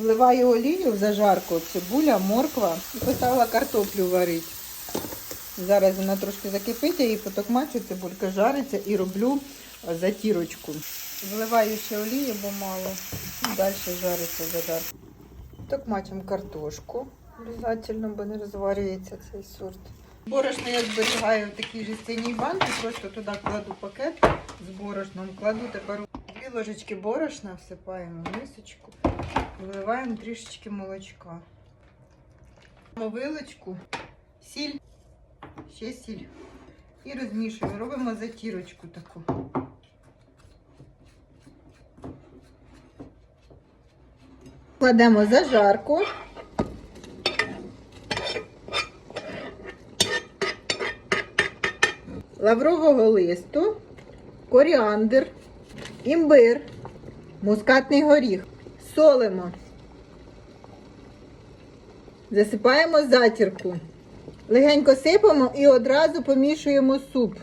Вливаю олію в зажарку, цибуля, морква і поставила картоплю варити. Зараз вона трошки закипить, я її потокмачу, цибулька жариться і роблю е, затірочку. Вливаю ще олію, бо мало. Далі жариться зажарка. Токмачимо картошку. Обязательно, бо не розварюється цей сорт. Борошно я зберігаю в такій жестяній банці, просто туди кладу пакет з борошном, кладу тепер дві ложечки борошна, всипаємо в мисочку, вливаємо трішечки молочка. Вилочку, сіль, ще сіль. І розмішуємо, робимо затірочку таку. Кладемо зажарку. лаврового листу, коріандр, імбир, мускатний горіх. Солимо. Засипаємо затірку. Легенько сипемо і одразу помішуємо суп,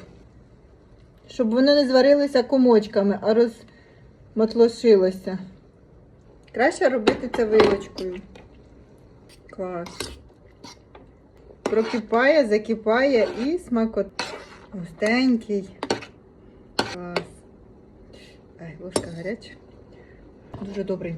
щоб воно не зварилося комочками, а розматлошилося. Краще робити це вилочкою. Клас. Прокипає, закипає і смакот. Густенький. Клас. Ай, ложка гаряча. Дуже добрий.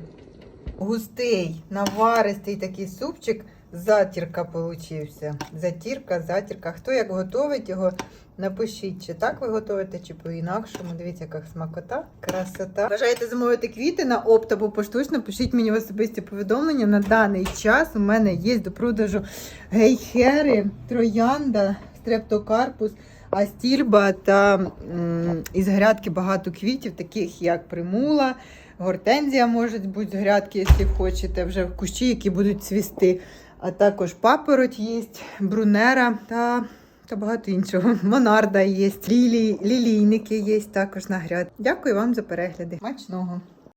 Густий, наваристий такий супчик. Затірка получився. Затірка, затірка. Хто як готовить його, напишіть, чи так ви готуєте, чи по-інакшому. Дивіться, яка смакота, красота. Бажаєте замовити квіти на опт або поштучно, пишіть мені в особисті повідомлення. На даний час у мене є до продажу гейхери, троянда, стрептокарпус, астільба та м, із грядки багато квітів, таких як примула. Гортензія може бути з грядки, якщо хочете, вже в кущі, які будуть цвісти. А також папороть є, брунера та, та багато іншого. Монарда є, лілії, лілійники є також на гряд. Дякую вам за перегляди. Смачного!